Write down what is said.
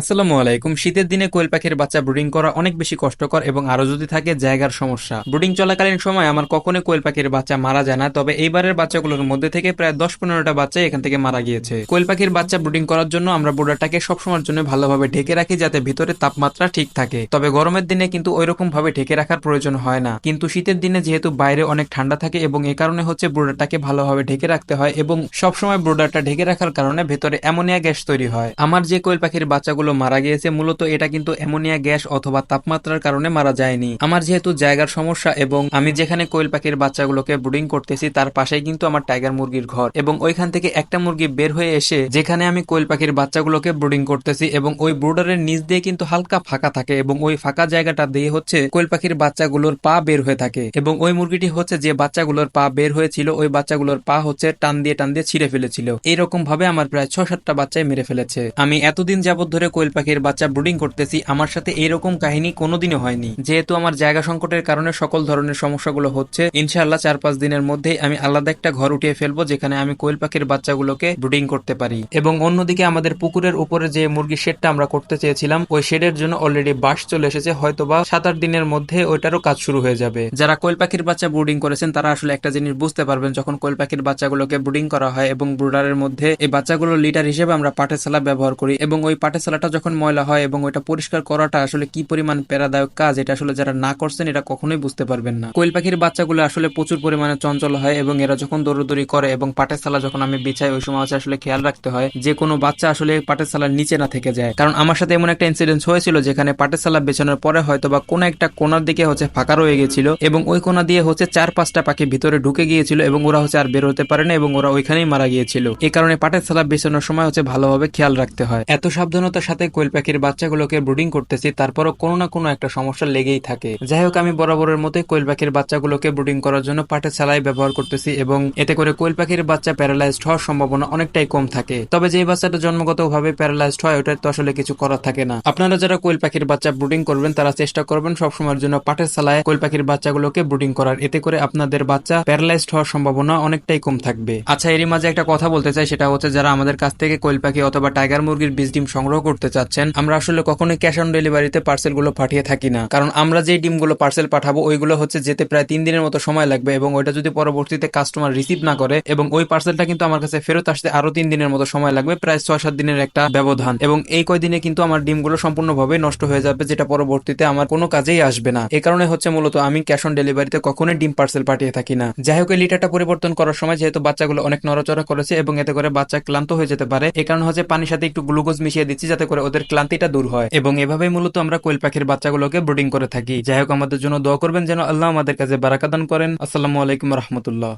আসসালামু আলাইকুম। শীতের দিনে কোয়েল পাখির বাচ্চা ব্রুডিং করা অনেক বেশি কষ্টকর এবং আরও যদি থাকে জায়গার সমস্যা। ব্রুডিং চলাকালীন সময় আমার কখনো কোয়েল পাখির বাচ্চা মারা যায় না, তবে এইবারের বাচ্চাগুলোর মধ্যে থেকে প্রায় দশ পনেরোটা বাচ্চা এখান থেকে মারা গিয়েছে। কোয়েল পাখির বাচ্চা ব্রুডিং করার জন্য আমরা বোর্ডারটাকে সবসময়ের জন্য ভালোভাবে ঢেকে রাখি যাতে ভিতরে তাপমাত্রা ঠিক থাকে। তবে গরমের দিনে কিন্তু ওইরকম ভাবে ঢেকে রাখার প্রয়োজন হয় না। কিন্তু শীতের দিনে যেহেতু বাইরে অনেক ঠান্ডা থাকে এবং এ কারণে হচ্ছে ব্রুডারটাকে ভালোভাবে ঢেকে রাখতে হয় এবং সবসময় ব্রুডারটা ঢেকে রাখার কারণে ভেতরে অ্যামোনিয়া গ্যাস তৈরি হয়। আমার যে কোয়েল পাখির বাচ্চাগুলো মারা গিয়েছে, মূলত এটা কিন্তু অ্যামোনিয়া গ্যাস অথবা তাপমাত্রার কারণে মারা যায়নি। আমার যেহেতু জায়গার সমস্যা এবং আমি যেখানে কোয়েল পাখির বাচ্চাগুলোকে ব্রুডিং করতেছি, তার পাশেই কিন্তু আমার টাইগার মুরগির ঘর এবং ওইখান থেকে একটা মুরগি বের হয়ে এসে যেখানে আমি কোয়েল পাখির বাচ্চাগুলোকে ব্রুডিং করতেছি এবং ওই ব্রুডারের নিচ দিয়ে কিন্তু হালকা ফাঁকা থাকে এবং ওই ফাঁকা জায়গাটা দিয়ে হচ্ছে কোয়েল পাখির বাচ্চাগুলোর পা বের হয়ে থাকে এবং ওই মুরগিটি হচ্ছে যে বাচ্চাগুলোর পা বের হয়েছিল, ওই বাচ্চাগুলোর পা হচ্ছে টান দিয়ে টান দিয়ে ছিঁড়ে ফেলেছিল। এরকম ভাবে আমার প্রায় ছ সাতটা বাচ্চাই মেরে ফেলেছে। আমি এতদিন যাবত ধরে কোয়েল পাখির বাচ্চা ব্রুডিং করতেছি, আমার সাথে এরকম কাহিনী কোনোদিনও হয়নি। যেহেতু আমার জায়গা সংকটের কারণে সকল ধরনের সমস্যাগুলো হচ্ছে, ইনশাআল্লাহ চার পাঁচ দিনের মধ্যেই আমি আলাদা একটা ঘর উঠিয়ে ফেলব, যেখানে আমি কোয়েল পাখির বাচ্চাগুলোকে ব্রুডিং করতে পারি। এবং অন্যদিকে আমাদের পুকুরের উপরে যে মুরগির শেডটা আমরা করতে চেয়েছিলাম, ওই শেডের জন্য অলরেডি বাস চলে এসেছে হয়তো বা সাত আট দিনের মধ্যে ওইটারও কাজ শুরু হয়ে যাবে। যারা কোয়েল পাখির বাচ্চা ব্রুডিং করেছেন, তারা আসলে একটা জিনিস বুঝতে পারবেন, যখন কোয়েল পাখির বাচ্চাগুলোকে ব্রুডিং করা হয় এবং ব্রুডারের মধ্যে এই বাচ্চাগুলোর লিটার হিসেবে আমরা পাটের সালা ব্যবহার করি এবং ওই পাটের সালাটা যখন ময়লা হয় এবং ওইটা পরিষ্কার করাটা আসলে কি পরিমাণ প্যারাদায়ক কাজ, এটা আসলে যারা না করছেন এটা কখনোই বুঝতে পারবেন না। কোয়েল পাখির বাচ্চাগুলো আসলে প্রচুর পরিমাণে চঞ্চল হয় এবং এরা যখন দৌড়দৌড়ি করে এবং পাটের সালা যখন আমি বিছাই, ওই সময় আসলে খেয়াল রাখতে হয় যে কোনো বাচ্চা আসলে পাটের সালার নিচে না থেকে যায়। কারণ আমার সাথে এমন একটা ইনসিডেন্ট হয়েছিল যেখানে পাটের সালা বেছানোর পরে হয়তো বা কোনো একটা কোনার দিকে হচ্ছে ফাঁকা রয়ে গেছিল এবং ওই কোনা দিয়ে হচ্ছে চার পাঁচটা পাখি ভিতরে ঢুকে গিয়েছিল এবং ওরা হচ্ছে আর বের হতে পারে না এবং ওরা ওইখানেই মারা গিয়েছিল। এই কারণে পাটের সালা বেছানোর সময় হচ্ছে ভালোভাবে খেয়াল রাখতে হয়। এত সাবধানতার সাথে কোয়েল পাখির বাচ্চাগুলোকে ব্রুডিং করতেছি, তারপরও কোনো না কোনো একটা সমস্যা লেগেই থাকে। যাই হোক, আমি বরাবরের মতোই কোয়েল পাখির বাচ্চাগুলোকে ব্রুডিং করার জন্য পাটের সালাই ব্যবহার করতেছি এবং এতে করে কোয়েল পাখির বাচ্চা প্যারালাইজড হওয়ার সম্ভাবনা অনেকটাই কম থাকে। তবে যে বাচ্চাটা জন্মগতভাবে প্যারালাইজড হয়, ওটার তো আসলে কিছু করার থাকে না। আপনারা যারা কোয়েল পাখির বাচ্চা ব্রুডিং করবেন, তারা চেষ্টা করবেন সবসময়ের জন্য পাটের সালায় কোয়েল পাখির বাচ্চাগুলোকে ব্রুডিং করার। এতে করে আপনাদের বাচ্চা প্যারালাইজড হওয়ার সম্ভাবনা অনেকটাই কম থাকবে। আচ্ছা এরই মাঝে একটা কথা বলতে চাই, সেটা হচ্ছে যারা আমাদের কাছ থেকে কোয়েল পাখি অথবা টাইগার মুরগির বীজ ডিম সংগ্রহ করতে চাচ্ছেন, আমরা আসলে কখনোই ক্যাশ অন ডেলিভারিতে পার্সেলগুলো পাঠিয়ে থাকি না। কারণ আমরা যে ডিমগুলো পার্সেল পাঠাবো, ওইগুলো হচ্ছে যেতে প্রায় তিন দিনের মতো সময় লাগবে এবং ওইটা যদি পরবর্তীতে কাস্টমার রিসিভ না করে এবং ওই পার্সেলটা কিন্তু আমার কাছে ফেরত আসতে আরও তিন দিনের মতো সময় লাগবে, প্রায় ছয় সাত দিনের একটা ব্যবধান। এবং এই কয়দিনে কিন্তু আমার ডিমগুলো সম্পূর্ণভাবে নষ্ট হয়ে যাবে, যেটা পরবর্তীতে আমার কোনো কাজেই আসবে না। এই কারণে হচ্ছে মূলত আমি ক্যাশ অন ডেলিভারিতে কখনোই ডিম পার্সেল পাঠিয়ে থাকি না। যাই হোক লিটারটা পরিবর্তন করার সময় যেহেতু বাচ্চাগুলো অনেক নড়াচড়া করেছে এবং এতে করে বাচ্চা ক্লান্ত হয়ে যেতে পারে এই কারণে হচ্ছে পানির সাথে একটু গ্লুকোজ মিশিয়ে দিচ্ছি, যাতে করে ওদের ক্লান্তিটা দূর হয়। এবং এভাবে মূলত আমরা কোয়েল পাখির বাচ্চাগুলোকে ব্রুডিং করে থাকি। যাই হোক, আমাদের জন্য দোয়া করবেন যেন আল্লাহ আমাদের কাছে বারাকাদান করেন। আসসালামু আলাইকুম রহমতুল্লাহ।